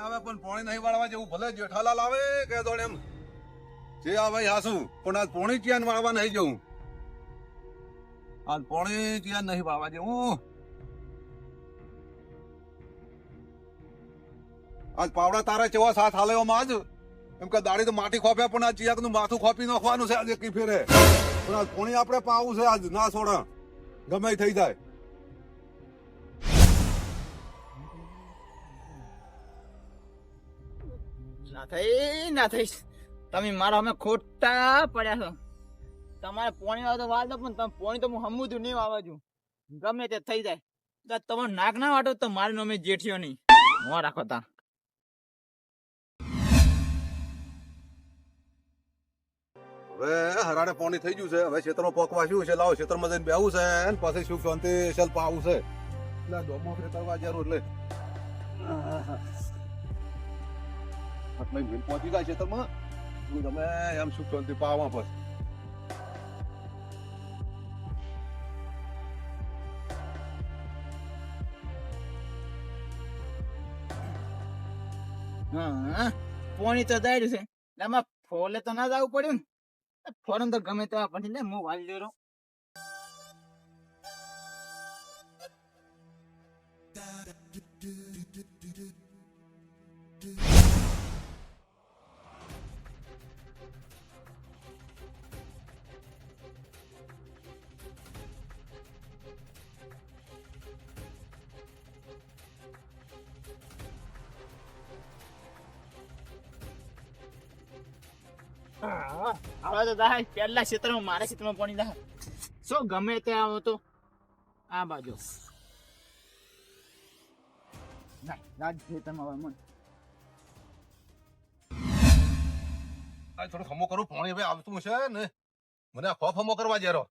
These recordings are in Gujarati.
આવે, પણ પોણી નહીં વાળવા જેવું ભલે જેઠાલાલ આવે, કે તો એમ. જે આવે હાસું. પણ આજ પોણી ચિયાન વાળવા નહીં જવું? આજ પોણી ચિયાન નહીં વાળવા જેવું? આજ પાવડા તારા ચેવા સાથ હાલે આજ? એમ કે દાડી તો માટી ખોપ્યા, પણ આ ચિયાકનું માથું ખોપી નાખવાનું છે આજે કી ફેરે. પણ આજ પોણી આપણે પાવું છે આજ, ના છોડા. ગમે થઈ જાય. થઈ ના થઈશ. તમે મારા અમે ખોટા પડ્યા છો. તમારે પોણી આવે તો વાળ દો પણ તમે પોણી તો હું હમું નહીં વાવા છું ગમે તે થઈ જાય. તમારે નાક ના વાટો તો મારી અમે જેઠીઓ નહીં. મોં રાખો તા. હવે હરાડે પોણી થઈ ગયું છે. હવે ખેતરમાં પોકવા શું છે. લાવો ખેતરમાં જઈને બેહવું છે પછી સુખ શાંતિ શેલ આવું છે. એટલે ડોમો ફેરવા જરૂર એટલે એટલે મિલ પહોંચી જાય છે એટલે તમે એમ સુખ શાંતિ પાવા પર પોણી તો દાડ્યું છે. એમાં ફોલે તો ના જવું પડ્યું ને. ફોરન તો ગમે તેવા પછી ને હું વાલી દઉં હવે તો દાય પહેલા ક્ષેત્રમાં મારા ક્ષેત્રમાં પાણી દાય શું ગમે તે આવો તો આ બાજુ. રાજ ખેતરમાં હવે મન. આ થોડું ખમો કરું પાણી હવે આવતું છે ને? મને આ ખોફ ખમો કરવા જેરો.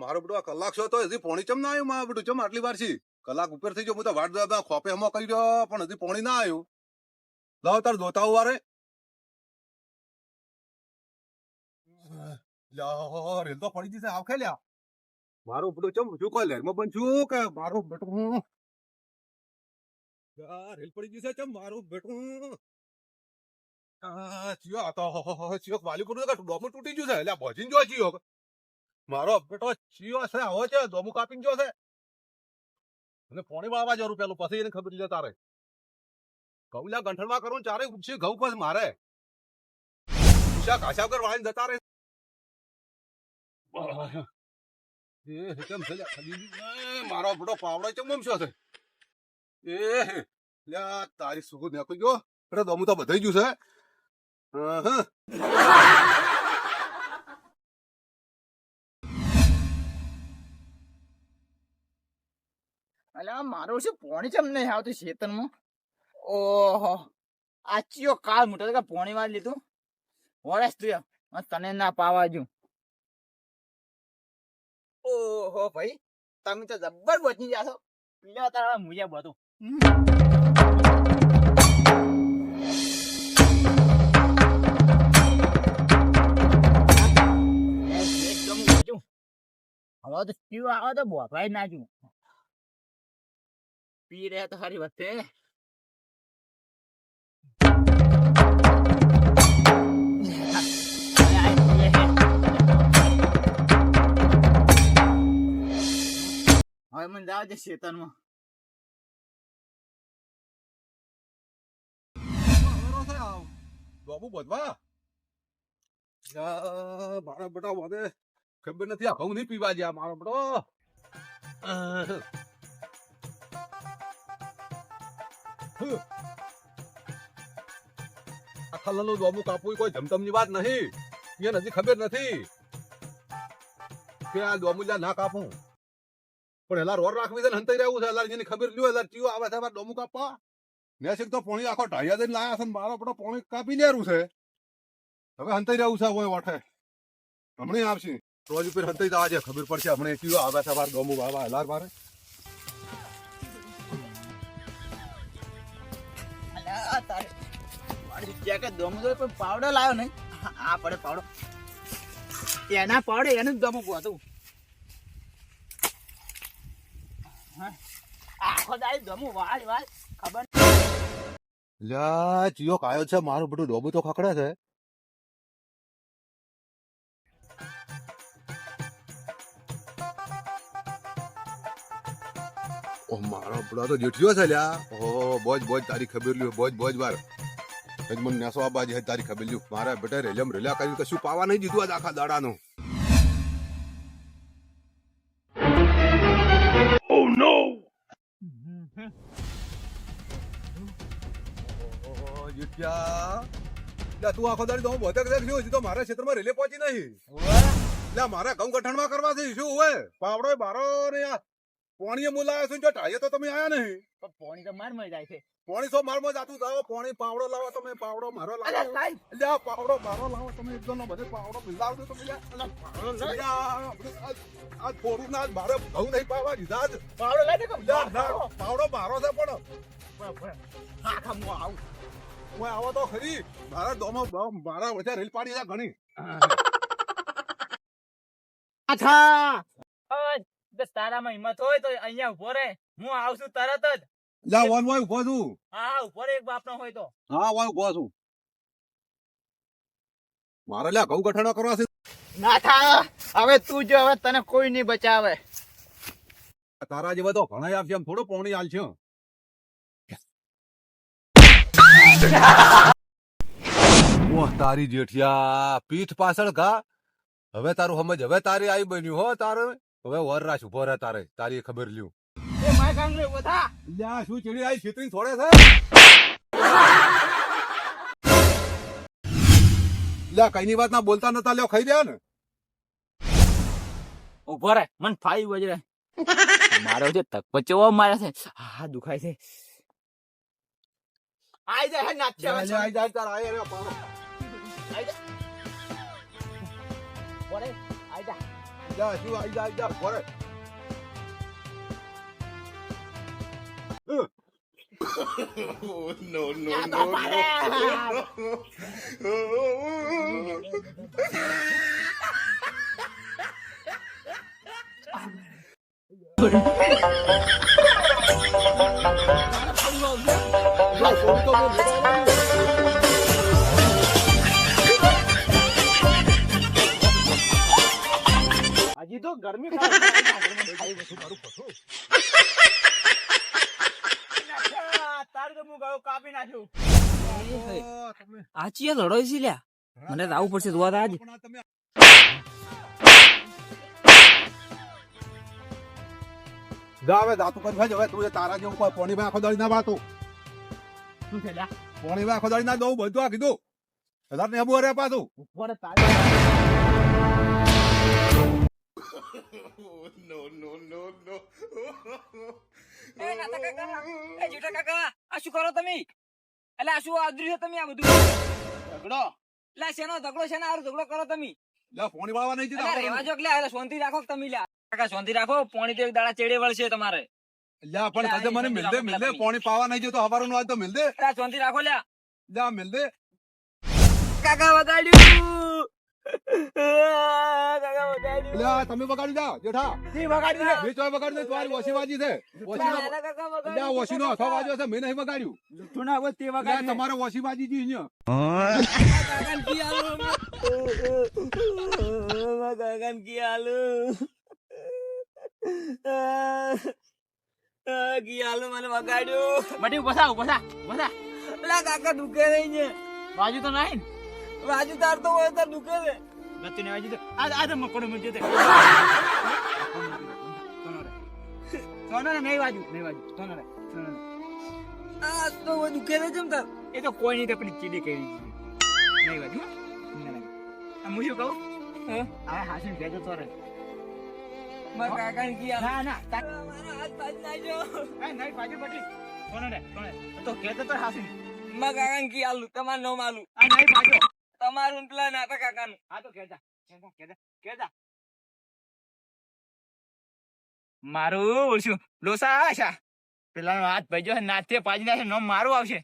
મારો બધું આ કલાક છો તો હજી પોણી ચમ ના આવ્યું મારું બધું? ચમ આટલી વાર છે? કલાક ઉપર થઈ ગયો હું તો વાટ ખોપે હમો કરી રહ્યો પણ હજી પોણી ના આવ્યું. લાવ તાર દોતા વારે. રેલ તો પડી જશે આવ લ્યા. મારું બધું ચમ શું કોઈ લેરમાં છું કે? મારો બેટો રેલ પડી જશે ચમ મારું બેટું ચિયો આ તો ચિયો વાલી કરું કે ડોમું તૂટી ગયું છે એટલે ભજીને જો ચિયો. મારો બેટો ચિયો છે આવો છે ડોમું કાપીને જો છે. અને પોણી વાળવા જરૂર પેલું પછી એને ખબર લે તારે. ઘઉં લ્યા ગંઠણમાં કરું ચારે ઉછી ઘઉં પછી મારે. ઉષા કાશા વગર વાળીને જતા રહે. એ કેમ છે મારો બેટો પાવડો ચમ મમશો છે એ લ્યા તારી સુગું કોઈ ગયો? એટલે દમું તો બધાઈ ગયું છે. અલા મારું શું પોણી ચમ નહીં આવતું ખેતરમાં ઓહો. આચીઓ કાલ મોટો છે કે પોણી વાળી લીધું? વરસ તું. તને ના પાવા જુ ઓહો ભાઈ, તમે તો જબ્બર બચી જાશો લે તારા મુજે બધું. હવે તો પીવા આવે તો બોધવાય ના જુ પી રહ્યા તો સારી વાત છે. હવે મને જાવ છે શેતનમાં બાબુ બધવા? મારા બેટા મને ખબર નથી, આ ઘઉં નહીં પીવા જ્યાં મારો બેટો. આખા હમ. આ ખલ્લાનું દોમું કાપવું કોઈ ધમધમની વાત નહીં. મને હજી ખબર નથી. કે આ દોમું ના કાપું. પણ એલા રોડ રાખવી છે ને હંતાઈ રહેવું છે. એલા જેની ખબર લ્યો એલા ચિયો આવે છે દોમું કાપવા. નેસિક તો પોણી આખો ઢાયા દઈને લાયા છે ને મારો બધો પોણી કાપી લેરું છે. હવે હંતાઈ રહેવું છે હોય વાઠે હમણાં આવશે. રોજ ઉપર હંતાઈ જવા છે ખબર પડશે, હમણાં કયો આવે છે મારે ડોમુ બાબા એલાર મારે. પાવડો લાવ્યો નહીં. આ પડે પાવડો. એના પાવડે એનું દમું હતું હા. આખો લ્યા, ચિયો કાયો છે, મારું બધું ડોબું તો ખકડે છે. ઓ, મારો બધા તો જેઠિયો છે, લ્યા. ઓ બોજ બોજ, તારી ખબર લ્યો બોજ બોજ વાર મને નેસો આબાજી હે, તારી ખબર લ્યો મારા બેટા રેલમ રેલ્યા કરી કશું પાવા નહીં દીધું આજ આખા દાડાનું. જેઠિયા તું આખો દાડી તો હું બોતેર કદાચ થયો તો મારા ક્ષેત્રમાં રેલે પહોંચી નહીં મારા ઘઉં ગઠણમાં કરવા છે શું હોય પાવડો બારો ને આ પોણીએ મુલાયા છું જો ટાઈએ તો તમે આયા નહીં પોણી તો માર મરી જાય છે. પોણી સો મારમાં જાતું જાઓ પોણી પાવડો લાવો તમે પાવડો મારો લાવો. લ્યા પાવડો મારો લાવો તમે એકદમ બધે પાવડો મિલાવજો તમે આજ થોડું ના આજ મારે ઘઉં નહીં પાવા દીધા જ. પાવડો લાઈ દે લ્યા, ના, પાવડો મારો છે પણ. હા હું આવું. હું આવો તો ખરી. મારા દોમો બમ- મારા વચ્ચે રેલ પાડી છે ઘણી. અચ્છા. બસ તારામાં હિંમત હોય તો અહીંયા ઊભો રે હું આવશું તરત જ. લ્યા વન વાય ઊભો છું. હા ઊભો રે એક બાપનો હોય તો. હા વાય ઊભો છું. મારે લ્યા ઘઉં ગઠણો કરવા છે. ના થા હવે તું જો હવે તને કોઈ નહીં બચાવે. તારા જેવા તો ઘણા આપશે એમ થોડો પોણી આલ છે. ઓહ તારી જેઠિયા પીઠ પાછળ ઘા. હવે તારું સમજ હવે તારી આવી બન્યું હો તારે. હવે વર રાશ ઊભો રહે તારે તારી ખબર લ્યું. એ માય કાંગલે ઊભા લ્યા શું ચીડી આવી છીતરી થોડે છે? લ્યા કઈની વાત ના બોલતા નતા લ્યો ખાઈ રહ્યા ને. ઊભો રે મન ફાઈ વજરે મારો જે તક પચવો મારે છે. હા દુખાય છે. આઈ જાય હે નાચ્યા આઈ જા, તાર આય રે પાડો. આઈ જા બોરે આઈ જા. શું આઈ જા, આઈ જા, રહે. યા તો પાડે લ્યા, થોડી તો બોલ, લેવા હજી તો ગરમી ખાઈ તારું તો હું ગયો કાપી નાખ્યું આ ચિયા લડો છે લ્યા. મને તો આવું પડશે જોવા આજ. જા હવે જાતું કરી ભાઈ હવે તું તારા જેવું કોઈ પોણી માં આખો દળી ના વાતું શું છે લ્યા? પોણી માં આખો દળી ના દઉં બધું આ કીધું. હજાર ને અરે પાછું. ઉપર તારે. એ નાતા કાકા એ જેઠા કાકા આ શું કરો તમે? એટલે શું આદર્યું છે તમે આ બધું ઝઘડો? એટલે શેનો ઝઘડો? શેના હારું ઝઘડો કરો તમે? લે પોણી વાળવા નહીં એટલે રહેવા જો એટલે શાંતિ રાખો તમે લ્યા કાકા શાંતિ રાખો પોણી તો એક દાડા ચેડે વળશે તમારે. લ્યા પણ કદે મને મિલ દે મિલ દે પોણી પાવા નહીં જતો હવારનું આજ તો મિલ દે શાંતિ રાખો લ્યા લ્યા મિલ દે કાકા વગાડ્યું. તમે વગાડી જેઠા દે મેં ચોય વગાડી દે તમારી વસીબાજી છે વસીનો નાના કાકા વગાડ્યું. લ્યા વસીનો હાથો વાગ્યો છે મેં નહીં વગાડ્યું તું ના હોય તે વગાડી દે. તમારે જી અહીંયા કાકાને કી આલું? મારા કી આલું? કી આલું મને વગાડ્યું. બટી બસા બસા બસા પેલા કાકા દુખે નહીં છે બાજુ તો નહીં બાજુ તાર તો હોય તાર દુખે છે. ગતિ ને બાજુ આ આ તો મકોડો મૂક્યો તે સોનો ને નહીં વાજુ નહીં વાજુ સોનો રે સોનો આ તો હોય દુખે છે જેમ તાર. એ તો કોઈ નહીં તો પેલી ચીડી કરી નહીં બાજુ. આ મુજો કહું? હે? આ હાસીને ભેજો તો રે. મારા કાકાને કી આલું. ના ના મારા હાથ પાડી નાખ્યો. એ નહીં બાજુ પટી સોનો રે સોનો તો કેતો તો હાસીને મારા કાકાને કી આલું તમારું નામ આલું આ નહીં બાજુ તમારું પેલા નાતા કાકાનું. હા તો કેજા કેજા કેજા કેજા મારું ઓળશું લોસા આશા પેલા હાથ ભાઈજો નાથે પાજી નાખે નામ મારું આવશે.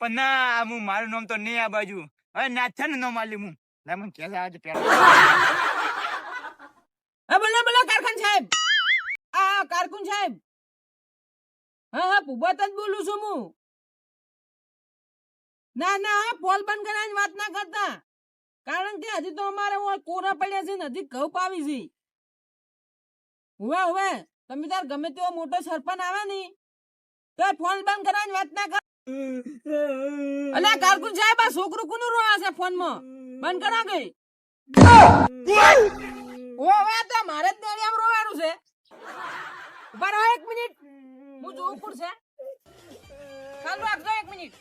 પણ ના હું મારું નામ તો નહીં આ બાજુ. હવે નાથ છે ને નામ આલી હું લે મને કહે આજે પેલા. બોલો બોલો કારખાન સાહેબ. આ કારકુન સાહેબ. હા હા ભૂપત જ બોલું છું હું. ના ના પોલ બંધ કરાવીને વાત ના કરતા. કારણ કે હજી તો અમારે કોરા પડ્યા છે હજી ઘઉં પાવી છે. હવે હવે તમે તાર ગમે તેવો મોટો સરપંચ આવે ને તો ફોન બંધ કરાવીને વાત ના કર. અલે કારકુન સાહેબ, આ છોકરું કોનું રોવા છે ફોનમાં? બંધ કરા ગઈ. ઓ હવે તો મારે જ આમ રોવાનું છે. ઊભા રહો એક મિનિટ. હું કોણ છે? ચાલુ રાખજો એક મિનિટ.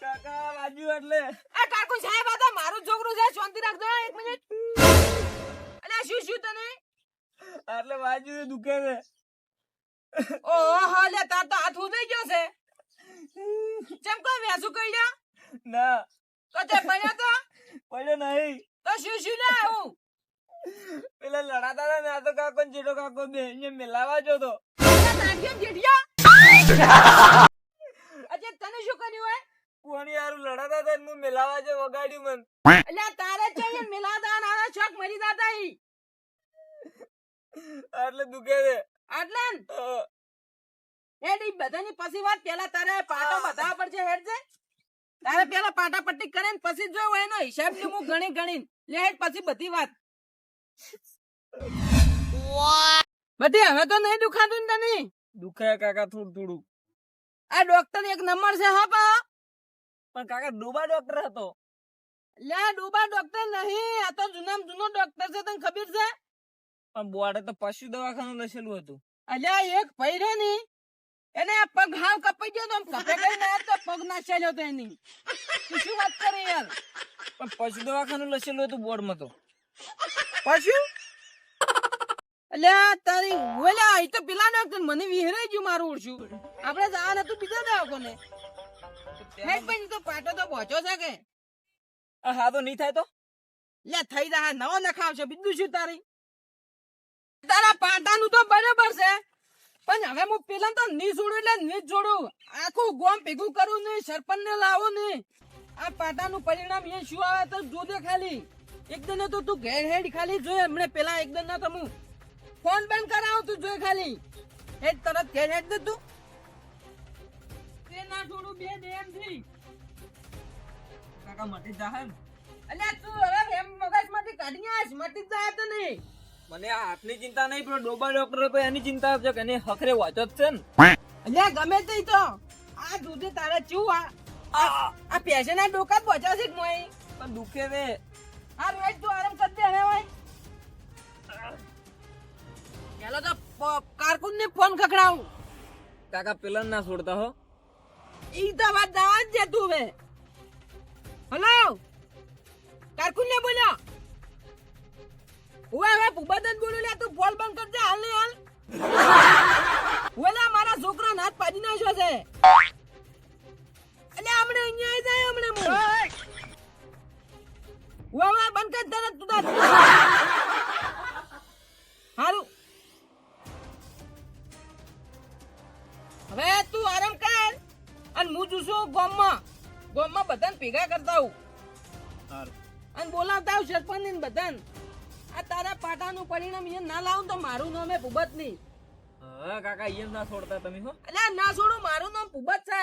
કાકા વાજ્યું એટલે. એ કાકુ સાહેબ આ તો મારું છોકરું છે. શાંતિ રાખજો એક મિનિટ. અલ્યા શું શું તને? એટલે વાજ્યું દુખે છે ઓહો હાલે તાર તો હાથ ઉધઈ ગયો છે. ચમ કો વેસુ કહી જા ના. તો તે પડ્યો તો? પડ્યો નહીં. તો શું શું ના હું પેલા લડાતા ને આ તો કાકો ને જેઠો કાકો બે ને મિલાવા જો તો. જેઠિયા? અજે તને શું કર્યું હોય? કોણ યાર લડાતા હતા હું મિલાવા જે વગાડ્યું મન. એટલે તારે છે મિલાતા નાના શોખ મરી જાતા ઈ. એટલે દુખે છે. એટલે હેડી બધાની પછી વાત પેલા તારે પાટો બતાવવા પડશે હેડ છે તારે પેલા પાટા પટ્ટી કરે ને પછી જો એનો હિસાબ ને હું ગણી ગણી લે હેડ પછી બધી વાત. બધી હવે તો નહીં દુખાતું ને તને? દુખે કાકા થોડું થોડું. આ ડોક્ટર એક નંબર છે હા પા. પણ કાકા ડોબા ડોક્ટર હતો. લ્યા ડોબા ડોક્ટર નહીં. આ તો જૂનામાં જૂનો ડોક્ટર છે તને ખબર છે? પણ બોર્ડે તો પશુ દવાખાનું લખેલું હતું. અલ્યા એક પૈરો ની એને આ પગ હાવ કપાઈ ગયો તો કપે કઈ ના તો પગ ના ચાલ્યો તો એની. શું વાત કરે યાર? પણ પશુ દવાખાનું લખેલું હતું બોર્ડમાં તો. પશુ? અલ્યા તારી ઓલા અહીં તો પેલા ડોક્ટર મને વિહરાઈ ગયું મારું ઓળશું આપણે જવાનું હતું બીજા દવાખાને. હેડ પણ તો પાટો તો પહોંચો છે કે? આ હા તો નહીં થાય તો? લે થઈ જા નવો નખાવશે બીજું શું તારી? તારા પાટાનું તો બરાબર છે પણ હવે હું પેલા તો ની છોડું એટલે ની જ આખું ગોમ ભેગું કરું નહીં સરપંચ ને લાવો નહીં. આ પાટાનું પરિણામ એ શું આવે તો જોજે ખાલી. એકદમ તો તું ઘેર હેડ ખાલી જોયે હમણે પેલા એકદમ ના તો હું ફોન બંધ કરાવું તું જોઈ ખાલી. એ તરત ઘેર હેડ દે તું. તે ના છોડું બે દે થી. કાકા મટી જાહે અલ્યા તું હવે એમ મગજમાંથી કાઢી આસ મટી જાય તો નહીં. મને આ હાથની ચિંતા નહીં પણ ડોબા ડોક્ટર તો એની ચિંતા છે કે એને હખરે વાંચો જ છે ને. અલ્યા ગમે તે તો. આ દૂધે તારે ચૂ આ આ- પેશના ડોકા છે મોય પણ દુખે છે આ રોજ તું આરામ કરી દે હવે હોય પેલો તો કારકુન ને ફોન ખખડાવું. કાકા પેલા ના છોડતા હો. ઈ તો વાત દાવા જ છે તું હવે. હલો? કારકુન ને બોલ્યો હવે ભૂપત જ બોલું લે, તું ફોન બંધ કરજે, હાલ ને, હાલ. ઓલા મારા છોકરા હાથ પાડી નાખ્યો છે. એટલે હમણે અહીંયા જાય, હમણે હું હવે બંધ કર તરત તું હારું. અને હું જુ છું ગોમમાં. ગોમમાં બધાને ભેગા કરતા હું અને બોલાવતા હું સરપંચ ને બધાને. આ તારા પાટાનું પરિણામ એ ના લાવું તો મારું નામ એ ભૂબત નહીં. હા કાકા એમ ના છોડતા તમે હો. એટલે ના છોડું મારું નામ ભૂબત છે.